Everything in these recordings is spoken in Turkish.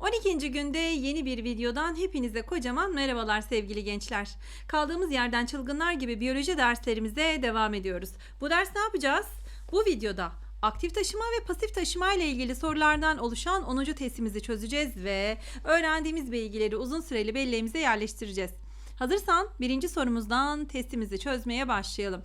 12. günde yeni bir videodan hepinize kocaman merhabalar sevgili gençler. Kaldığımız yerden çılgınlar gibi biyoloji derslerimize devam ediyoruz. Bu ders ne yapacağız? Bu videoda aktif taşıma ve pasif taşıma ile ilgili sorulardan oluşan 10. testimizi çözeceğiz ve öğrendiğimiz bilgileri uzun süreli belleğimize yerleştireceğiz. Hazırsan birinci sorumuzdan testimizi çözmeye başlayalım.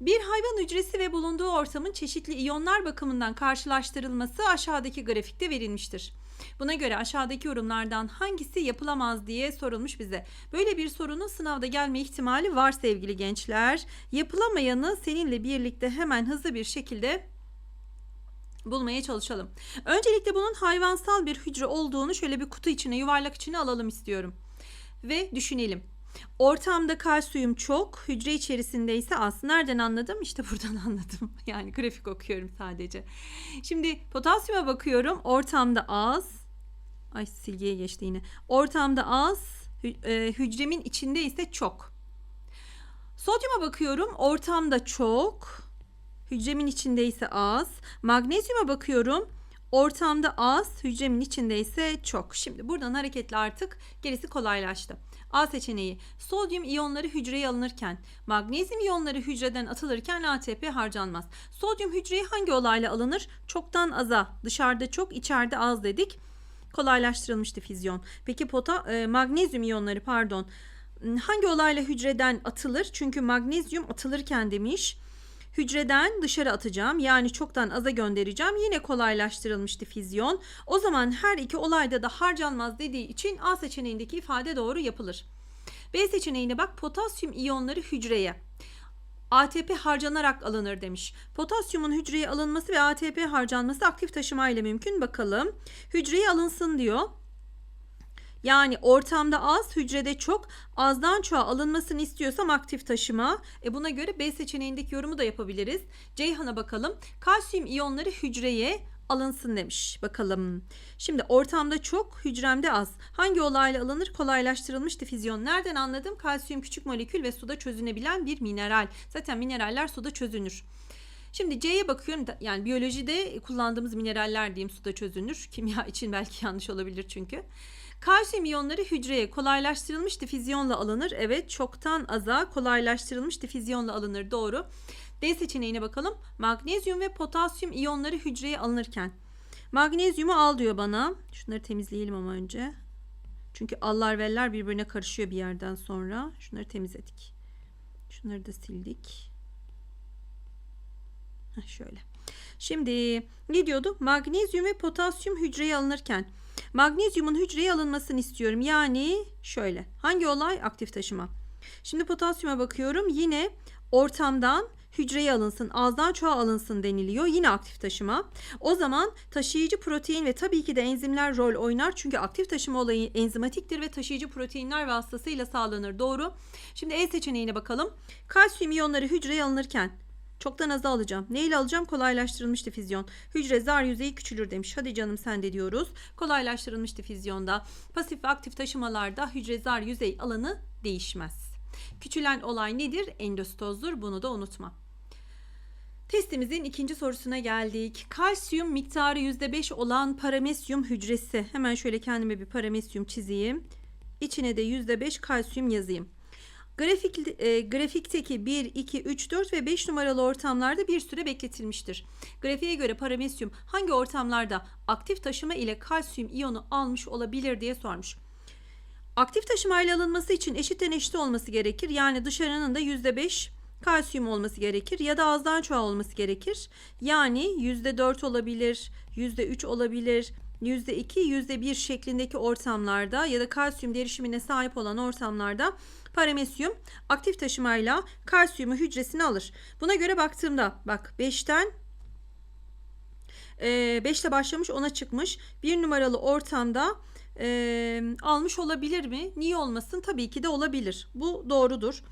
Bir hayvan hücresi ve bulunduğu ortamın çeşitli iyonlar bakımından karşılaştırılması aşağıdaki grafikte verilmiştir. Buna göre aşağıdaki yorumlardan hangisi yapılamaz diye sorulmuş bize. Böyle bir sorunun sınavda gelme ihtimali var sevgili gençler. Yapılamayanı seninle birlikte hemen hızlı bir şekilde bulmaya çalışalım. Öncelikle bunun hayvansal bir hücre olduğunu şöyle bir kutu içine, yuvarlak içine alalım istiyorum. Ve düşünelim. Ortamda kalsiyum çok, hücre içerisinde ise az. Nereden anladım? İşte buradan anladım. Yani grafik okuyorum sadece. Şimdi potasyuma bakıyorum. Ortamda az. Ay silgiye geçti yine. Ortamda az, e, hücremin içinde ise çok. Sodyuma bakıyorum. Ortamda çok, hücremin içinde ise az. Magnezyuma bakıyorum. Ortamda az, hücremin içinde ise çok. Şimdi buradan hareketle artık gerisi kolaylaştı. A seçeneği sodyum iyonları hücreye alınırken, magnezyum iyonları hücreden atılırken ATP harcanmaz. Sodyum hücreye hangi olayla alınır? Çoktan aza, dışarıda çok, içeride az dedik. Kolaylaştırılmış difüzyon. Peki pota, e, magnezyum iyonları pardon hangi olayla hücreden atılır? Çünkü magnezyum atılırken demiş. Hücreden dışarı atacağım yani çoktan aza göndereceğim. Yine kolaylaştırılmış difüzyon. O zaman her iki olayda da harcanmaz dediği için A seçeneğindeki ifade doğru yapılır. B seçeneğine bak potasyum iyonları hücreye. ATP harcanarak alınır demiş. Potasyumun hücreye alınması ve ATP harcanması aktif taşıma ile mümkün. Bakalım. Hücreye alınsın diyor. Yani ortamda az, hücrede çok. Azdan çoğa alınmasını istiyorsam aktif taşıma. E buna göre B seçeneğindeki yorumu da yapabiliriz. Ceyhan'a bakalım. Kalsiyum iyonları hücreye alınsın demiş. Bakalım. Şimdi ortamda çok, hücremde az. Hangi olayla alınır? Kolaylaştırılmış difüzyon. Nereden anladım? Kalsiyum küçük molekül ve suda çözünebilen bir mineral. Zaten mineraller suda çözünür. Şimdi C'ye bakıyorum yani biyolojide kullandığımız mineraller diyeyim suda çözünür. Kimya için belki yanlış olabilir çünkü. Kalsiyum iyonları hücreye kolaylaştırılmış difüzyonla alınır. Evet çoktan aza kolaylaştırılmış difüzyonla alınır. Doğru. D seçeneğine bakalım. Magnezyum ve potasyum iyonları hücreye alınırken. Magnezyumu al diyor bana. Şunları temizleyelim ama önce. Çünkü allar veller birbirine karışıyor bir yerden sonra. Şunları temizledik. Şunları da sildik. Heh, şöyle. Şimdi ne diyordu? Magnezyum ve potasyum hücreye alınırken magnezyumun hücreye alınmasını istiyorum. Yani şöyle. Hangi olay? Aktif taşıma. Şimdi potasyuma bakıyorum. Yine ortamdan hücreye alınsın, ağızdan çoğa alınsın deniliyor. Yine aktif taşıma. O zaman taşıyıcı protein ve tabii ki de enzimler rol oynar. Çünkü aktif taşıma olayı enzimatiktir ve taşıyıcı proteinler vasıtasıyla sağlanır. Doğru. Şimdi E seçeneğine bakalım. Kalsiyum iyonları hücreye alınırken Çoktan aza alacağım. Neyle alacağım? Kolaylaştırılmış difüzyon. Hücre zar yüzeyi küçülür demiş. Hadi canım sen de diyoruz. Kolaylaştırılmış difüzyonda pasif ve aktif taşımalarda hücre zar yüzey alanı değişmez. Küçülen olay nedir? Endostozdur. Bunu da unutma. Testimizin ikinci sorusuna geldik. Kalsiyum miktarı %5 olan paramesyum hücresi. Hemen şöyle kendime bir paramesyum çizeyim. İçine de %5 kalsiyum yazayım. Grafik, e, grafikteki 1, 2, 3, 4 ve 5 numaralı ortamlarda bir süre bekletilmiştir. Grafiğe göre paramesyum hangi ortamlarda aktif taşıma ile kalsiyum iyonu almış olabilir diye sormuş. Aktif taşıma ile alınması için eşitten eşit olması gerekir. Yani dışarının da %5 kalsiyum olması gerekir ya da azdan çoğa olması gerekir. Yani %4 olabilir, %3 olabilir, %2, %1 şeklindeki ortamlarda ya da kalsiyum derişimine sahip olan ortamlarda paramesyum aktif taşımayla kalsiyumu hücresine alır. Buna göre baktığımda bak 5'ten 5 ile başlamış 10'a çıkmış. Bir numaralı ortamda e, almış olabilir mi? Niye olmasın? Tabii ki de olabilir. Bu doğrudur.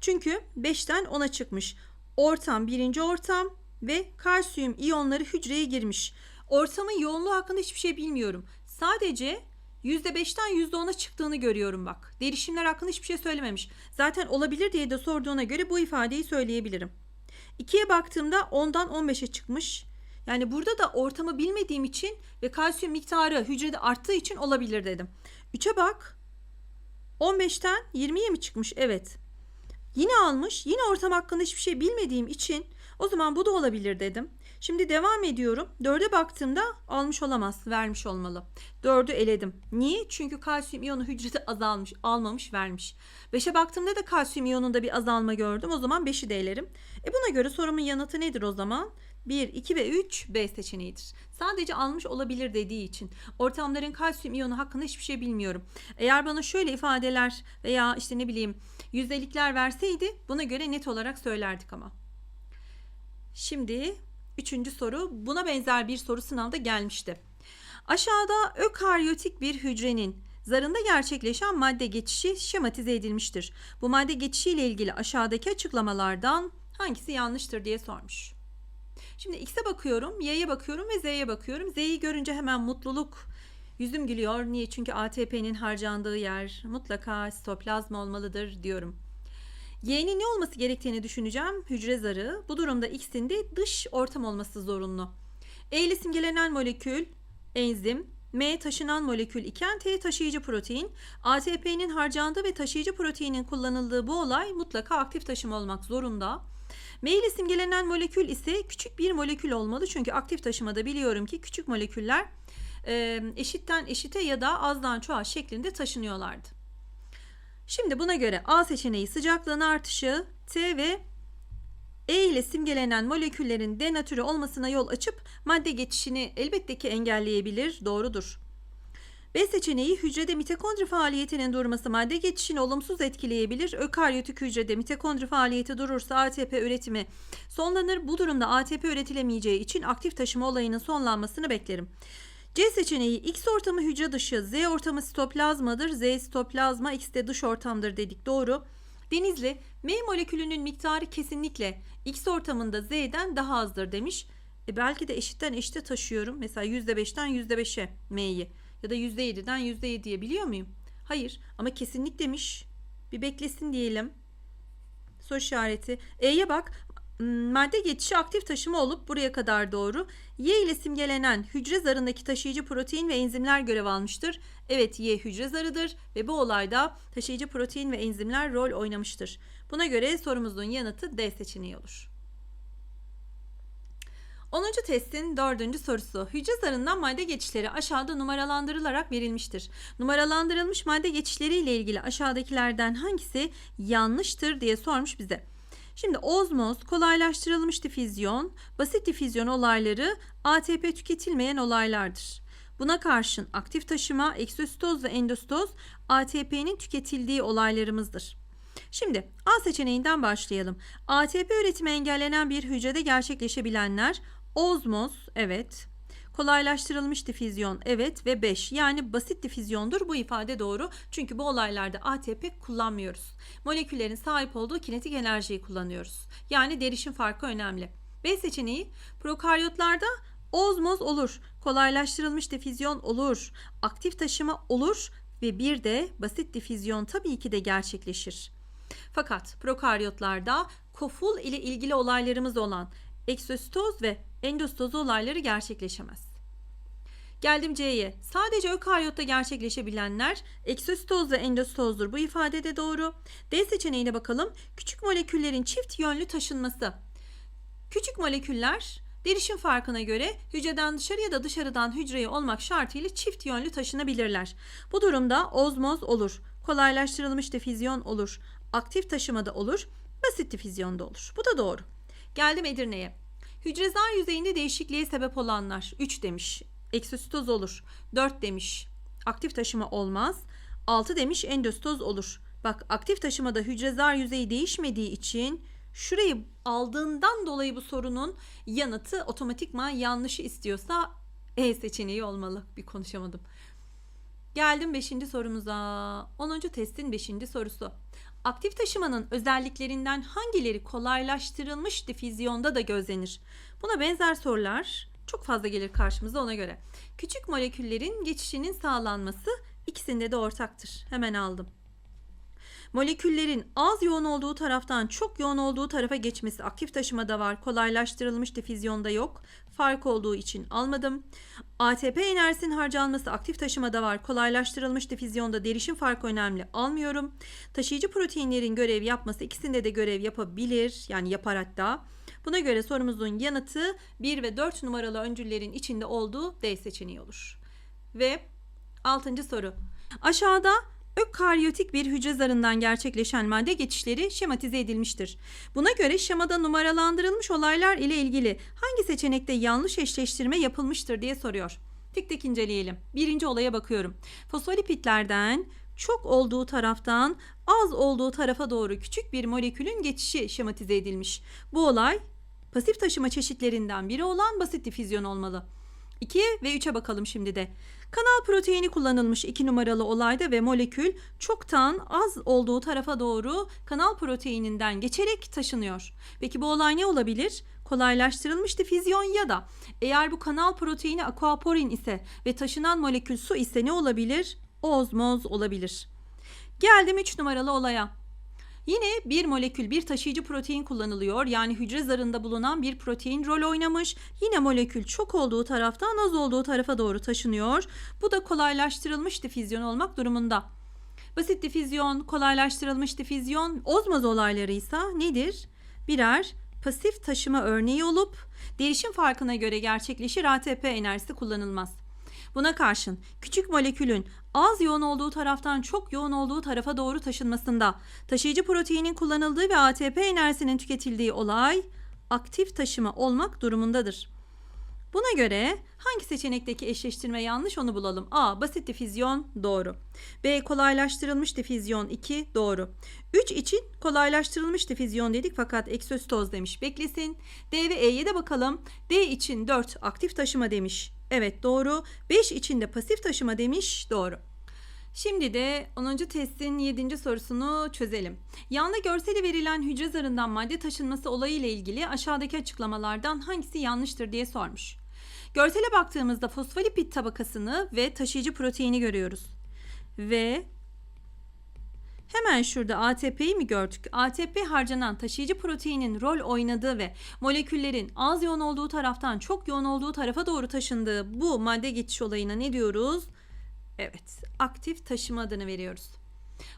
Çünkü 5'ten 10'a çıkmış. Ortam birinci ortam ve kalsiyum iyonları hücreye girmiş. Ortamın yoğunluğu hakkında hiçbir şey bilmiyorum. Sadece %5'ten %10'a çıktığını görüyorum bak. Derişimler hakkında hiçbir şey söylememiş. Zaten olabilir diye de sorduğuna göre bu ifadeyi söyleyebilirim. 2'ye baktığımda 10'dan 15'e çıkmış. Yani burada da ortamı bilmediğim için ve kalsiyum miktarı hücrede arttığı için olabilir dedim. 3'e bak. 15'ten 20'ye mi çıkmış? Evet. Yine almış. Yine ortam hakkında hiçbir şey bilmediğim için o zaman bu da olabilir dedim. Şimdi devam ediyorum. 4'e baktığımda almış olamaz. Vermiş olmalı. 4'ü eledim. Niye? Çünkü kalsiyum iyonu hücrede azalmış. Almamış vermiş. 5'e baktığımda da kalsiyum iyonunda bir azalma gördüm. O zaman 5'i de elerim. E buna göre sorumun yanıtı nedir o zaman? 1, 2 ve 3 B seçeneğidir. Sadece almış olabilir dediği için ortamların kalsiyum iyonu hakkında hiçbir şey bilmiyorum. Eğer bana şöyle ifadeler veya işte ne bileyim yüzdelikler verseydi buna göre net olarak söylerdik ama. Şimdi üçüncü soru buna benzer bir soru sınavda gelmişti. Aşağıda ökaryotik bir hücrenin zarında gerçekleşen madde geçişi şematize edilmiştir. Bu madde geçişi ile ilgili aşağıdaki açıklamalardan hangisi yanlıştır diye sormuş. Şimdi X'e bakıyorum, Y'ye bakıyorum ve Z'ye bakıyorum. Z'yi görünce hemen mutluluk yüzüm gülüyor. Niye? Çünkü ATP'nin harcandığı yer mutlaka sitoplazma olmalıdır diyorum. Y'nin ne olması gerektiğini düşüneceğim. Hücre zarı. Bu durumda X'in de dış ortam olması zorunlu. E ile simgelenen molekül enzim, M taşınan molekül iken T taşıyıcı protein, ATP'nin harcandığı ve taşıyıcı proteinin kullanıldığı bu olay mutlaka aktif taşıma olmak zorunda. M ile simgelenen molekül ise küçük bir molekül olmalı çünkü aktif taşımada biliyorum ki küçük moleküller e, eşitten eşite ya da azdan çoğa şeklinde taşınıyorlardı. Şimdi buna göre A seçeneği sıcaklığın artışı T ve E ile simgelenen moleküllerin denatürü olmasına yol açıp madde geçişini elbette ki engelleyebilir. Doğrudur. B seçeneği hücrede mitokondri faaliyetinin durması madde geçişini olumsuz etkileyebilir. Ökaryotik hücrede mitokondri faaliyeti durursa ATP üretimi sonlanır. Bu durumda ATP üretilemeyeceği için aktif taşıma olayının sonlanmasını beklerim. C seçeneği X ortamı hücre dışı, Z ortamı sitoplazmadır. Z sitoplazma, X de dış ortamdır dedik. Doğru. Denizli, M molekülünün miktarı kesinlikle X ortamında Z'den daha azdır demiş. E belki de eşitten eşite taşıyorum. Mesela %5'ten %5'e M'yi ya da %7'den %7'ye biliyor muyum? Hayır ama kesinlik demiş. Bir beklesin diyelim. Soru işareti. E'ye bak. Hmm, Madde geçişi aktif taşıma olup buraya kadar doğru. Y ile simgelenen hücre zarındaki taşıyıcı protein ve enzimler görev almıştır. Evet Y hücre zarıdır ve bu olayda taşıyıcı protein ve enzimler rol oynamıştır. Buna göre sorumuzun yanıtı D seçeneği olur. 10. testin 4. sorusu. Hücre zarından madde geçişleri aşağıda numaralandırılarak verilmiştir. Numaralandırılmış madde geçişleri ile ilgili aşağıdakilerden hangisi yanlıştır diye sormuş bize. Şimdi ozmoz, kolaylaştırılmış difüzyon, basit difüzyon olayları ATP tüketilmeyen olaylardır. Buna karşın aktif taşıma, eksositoz ve endositoz ATP'nin tüketildiği olaylarımızdır. Şimdi A seçeneğinden başlayalım. ATP üretimi engellenen bir hücrede gerçekleşebilenler ozmoz, evet. Kolaylaştırılmış difüzyon, evet ve 5 yani basit difüzyondur bu ifade doğru. Çünkü bu olaylarda ATP kullanmıyoruz. Moleküllerin sahip olduğu kinetik enerjiyi kullanıyoruz. Yani derişim farkı önemli. B seçeneği prokaryotlarda ozmoz olur, kolaylaştırılmış difüzyon olur, aktif taşıma olur ve bir de basit difüzyon tabii ki de gerçekleşir. Fakat prokaryotlarda koful ile ilgili olaylarımız olan eksositoz ve endositoz olayları gerçekleşemez. Geldim C'ye. Sadece ökaryotta gerçekleşebilenler eksositoz ve endositozdur. Bu ifade de doğru. D seçeneğine bakalım. Küçük moleküllerin çift yönlü taşınması. Küçük moleküller derişim farkına göre hücreden dışarı ya da dışarıdan hücreye olmak şartıyla çift yönlü taşınabilirler. Bu durumda ozmoz olur. Kolaylaştırılmış difüzyon olur. Aktif taşımada olur. Basit difüzyonda olur. Bu da doğru. Geldim Edirne'ye. Hücre zar yüzeyinde değişikliğe sebep olanlar 3 demiş. Eksositoz olur. 4 demiş. Aktif taşıma olmaz. 6 demiş endositoz olur. Bak aktif taşımada hücre zar yüzeyi değişmediği için şurayı aldığından dolayı bu sorunun yanıtı otomatikman yanlışı istiyorsa E seçeneği olmalı. Bir konuşamadım. Geldim 5. sorumuza. 10. testin 5. sorusu. Aktif taşımanın özelliklerinden hangileri kolaylaştırılmış difüzyonda da gözlenir? Buna benzer sorular çok fazla gelir karşımıza ona göre. Küçük moleküllerin geçişinin sağlanması ikisinde de ortaktır. Hemen aldım. Moleküllerin az yoğun olduğu taraftan çok yoğun olduğu tarafa geçmesi aktif taşımada var. Kolaylaştırılmış difüzyonda yok. Fark olduğu için almadım. ATP enerjisinin harcanması aktif taşımada var. Kolaylaştırılmış difüzyonda derişim farkı önemli. Almıyorum. Taşıyıcı proteinlerin görev yapması ikisinde de görev yapabilir. Yani yapar hatta. Buna göre sorumuzun yanıtı 1 ve 4 numaralı öncüllerin içinde olduğu D seçeneği olur. Ve 6. soru. Aşağıda ökaryotik bir hücre zarından gerçekleşen madde geçişleri şematize edilmiştir. Buna göre şemada numaralandırılmış olaylar ile ilgili hangi seçenekte yanlış eşleştirme yapılmıştır diye soruyor. Tek tek inceleyelim. Birinci olaya bakıyorum. Fosfolipitlerden çok olduğu taraftan az olduğu tarafa doğru küçük bir molekülün geçişi şematize edilmiş. Bu olay pasif taşıma çeşitlerinden biri olan basit difüzyon olmalı. 2 ve 3'e bakalım şimdi de. Kanal proteini kullanılmış 2 numaralı olayda ve molekül çoktan az olduğu tarafa doğru kanal proteininden geçerek taşınıyor. Peki bu olay ne olabilir? Kolaylaştırılmış difüzyon ya da eğer bu kanal proteini aquaporin ise ve taşınan molekül su ise ne olabilir? Ozmoz olabilir. Geldim 3 numaralı olaya. Yine bir molekül bir taşıyıcı protein kullanılıyor. Yani hücre zarında bulunan bir protein rol oynamış. Yine molekül çok olduğu taraftan az olduğu tarafa doğru taşınıyor. Bu da kolaylaştırılmış difüzyon olmak durumunda. Basit difüzyon, kolaylaştırılmış difüzyon, ozmoz olayları ise nedir? Birer pasif taşıma örneği olup derişim farkına göre gerçekleşir ATP enerjisi kullanılmaz. Buna karşın küçük molekülün az yoğun olduğu taraftan çok yoğun olduğu tarafa doğru taşınmasında taşıyıcı proteinin kullanıldığı ve ATP enerjisinin tüketildiği olay aktif taşıma olmak durumundadır. Buna göre hangi seçenekteki eşleştirme yanlış onu bulalım. A. Basit difüzyon doğru. B. Kolaylaştırılmış difüzyon 2 doğru. 3 için kolaylaştırılmış difüzyon dedik fakat eksositoz demiş beklesin. D ve E'ye de bakalım. D için 4 aktif taşıma demiş. Evet doğru. 5 için de pasif taşıma demiş. Doğru. Şimdi de 10. testin 7. sorusunu çözelim. Yanda görseli verilen hücre zarından madde taşınması olayı ile ilgili aşağıdaki açıklamalardan hangisi yanlıştır diye sormuş. Görsele baktığımızda fosfolipid tabakasını ve taşıyıcı proteini görüyoruz. Ve Hemen şurada ATP'yi mi gördük? ATP harcanan taşıyıcı proteinin rol oynadığı ve moleküllerin az yoğun olduğu taraftan çok yoğun olduğu tarafa doğru taşındığı bu madde geçiş olayına ne diyoruz? Evet, aktif taşıma adını veriyoruz.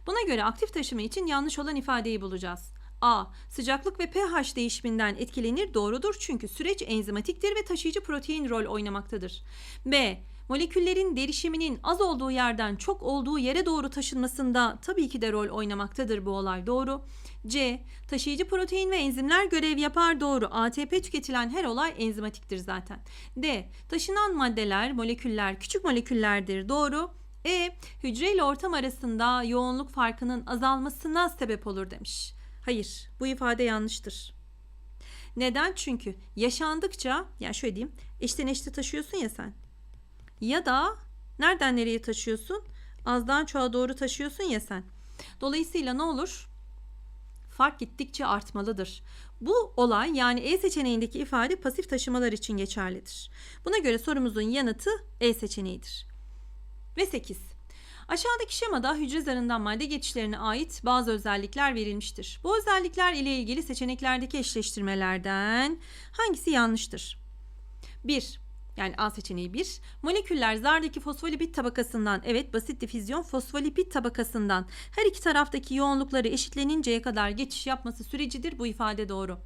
Buna göre aktif taşıma için yanlış olan ifadeyi bulacağız. A. Sıcaklık ve pH değişiminden etkilenir doğrudur çünkü süreç enzimatiktir ve taşıyıcı protein rol oynamaktadır. B. Moleküllerin derişiminin az olduğu yerden çok olduğu yere doğru taşınmasında tabii ki de rol oynamaktadır bu olay doğru. C. Taşıyıcı protein ve enzimler görev yapar doğru. ATP tüketilen her olay enzimatiktir zaten. D. Taşınan maddeler, moleküller küçük moleküllerdir doğru. E. Hücre ile ortam arasında yoğunluk farkının azalmasına sebep olur demiş. Hayır, bu ifade yanlıştır. Neden? Çünkü yaşandıkça, yani şöyle diyeyim, eşten eşte taşıyorsun ya sen. Ya da nereden nereye taşıyorsun? Azdan çoğa doğru taşıyorsun ya sen. Dolayısıyla ne olur? Fark gittikçe artmalıdır. Bu olay yani E seçeneğindeki ifade pasif taşımalar için geçerlidir. Buna göre sorumuzun yanıtı E seçeneğidir. Ve 8. Aşağıdaki şemada hücre zarından madde geçişlerine ait bazı özellikler verilmiştir. Bu özellikler ile ilgili seçeneklerdeki eşleştirmelerden hangisi yanlıştır? 1. Yani A seçeneği 1. Moleküller zardaki fosfolipid tabakasından evet basit difüzyon fosfolipid tabakasından her iki taraftaki yoğunlukları eşitleninceye kadar geçiş yapması sürecidir. Bu ifade doğru.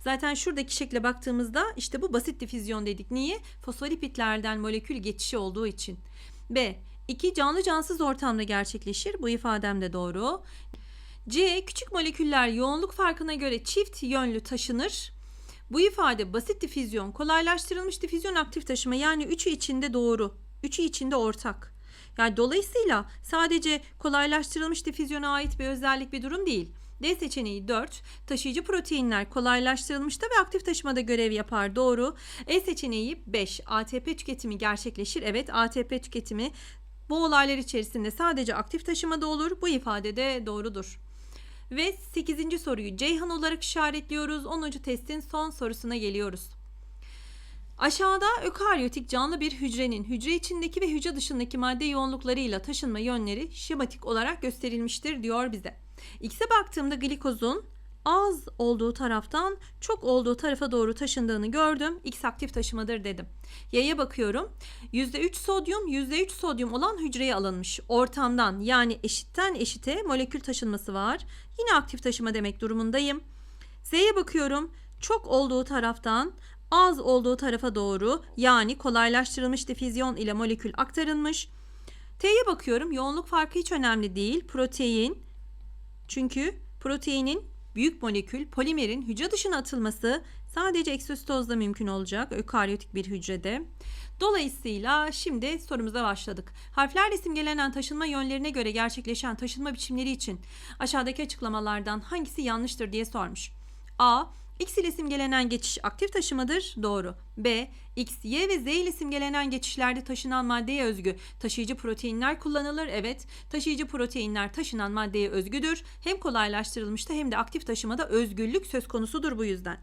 Zaten şuradaki şekle baktığımızda işte bu basit difüzyon dedik. Niye? Fosfolipidlerden molekül geçişi olduğu için. B. 2. Canlı cansız ortamda gerçekleşir. Bu ifadem de doğru. C. Küçük moleküller yoğunluk farkına göre çift yönlü taşınır. Bu ifade basit difüzyon, kolaylaştırılmış difüzyon aktif taşıma yani üçü içinde doğru. Üçü içinde ortak. Yani dolayısıyla sadece kolaylaştırılmış difüzyona ait bir özellik bir durum değil. D seçeneği 4. Taşıyıcı proteinler kolaylaştırılmışta ve aktif taşımada görev yapar. Doğru. E seçeneği 5. ATP tüketimi gerçekleşir. Evet ATP tüketimi bu olaylar içerisinde sadece aktif taşımada olur. Bu ifade de doğrudur. Ve 8. soruyu Ceyhan olarak işaretliyoruz. 10. testin son sorusuna geliyoruz. Aşağıda ökaryotik canlı bir hücrenin hücre içindeki ve hücre dışındaki madde yoğunluklarıyla taşınma yönleri şematik olarak gösterilmiştir diyor bize. X'e baktığımda glikozun az olduğu taraftan çok olduğu tarafa doğru taşındığını gördüm. X aktif taşımadır dedim. Y'ye bakıyorum. %3 sodyum, %3 sodyum olan hücreye alınmış. Ortamdan yani eşitten eşite molekül taşınması var. Yine aktif taşıma demek durumundayım. Z'ye bakıyorum. Çok olduğu taraftan az olduğu tarafa doğru yani kolaylaştırılmış difüzyon ile molekül aktarılmış. T'ye bakıyorum. Yoğunluk farkı hiç önemli değil. Protein. Çünkü proteinin büyük molekül polimerin hücre dışına atılması sadece eksositozda mümkün olacak ökaryotik bir hücrede. Dolayısıyla şimdi sorumuza başladık. Harflerle simgelenen taşınma yönlerine göre gerçekleşen taşınma biçimleri için aşağıdaki açıklamalardan hangisi yanlıştır diye sormuş. A. X ile simgelenen geçiş aktif taşımadır. Doğru. B. X, Y ve Z ile simgelenen geçişlerde taşınan maddeye özgü taşıyıcı proteinler kullanılır. Evet. Taşıyıcı proteinler taşınan maddeye özgüdür. Hem kolaylaştırılmışta hem de aktif taşımada özgürlük söz konusudur bu yüzden.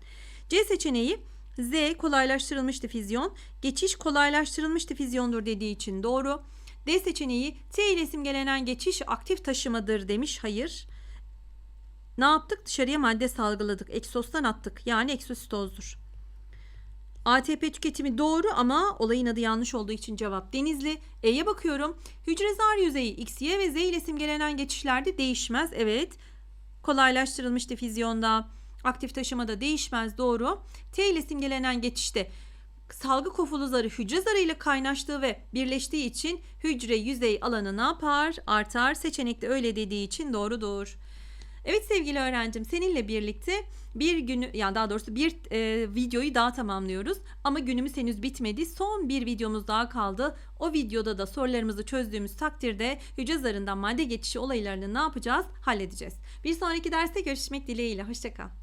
C seçeneği Z kolaylaştırılmış difüzyon, geçiş kolaylaştırılmış difüzyondur dediği için doğru. D seçeneği T ile simgelenen geçiş aktif taşımadır demiş. Hayır. Ne yaptık? Dışarıya madde salgıladık. Eksostan attık. Yani eksositozdur. ATP tüketimi doğru ama olayın adı yanlış olduğu için cevap Denizli. E'ye bakıyorum. Hücre zar yüzeyi X, Y ve Z ile simgelenen geçişlerde değişmez. Evet. Kolaylaştırılmış difüzyonda, aktif taşımada değişmez. Doğru. T ile simgelenen geçişte salgı kofulu zarı hücre zarı ile kaynaştığı ve birleştiği için hücre yüzey alanı ne yapar? Artar. Seçenekte öyle dediği için doğrudur. Evet sevgili öğrencim seninle birlikte bir günü yani daha doğrusu bir e, videoyu daha tamamlıyoruz. Ama günümüz henüz bitmedi. Son bir videomuz daha kaldı. O videoda da sorularımızı çözdüğümüz takdirde hücre zarından madde geçişi olaylarını ne yapacağız? Halledeceğiz. Bir sonraki derste görüşmek dileğiyle. Hoşçakal.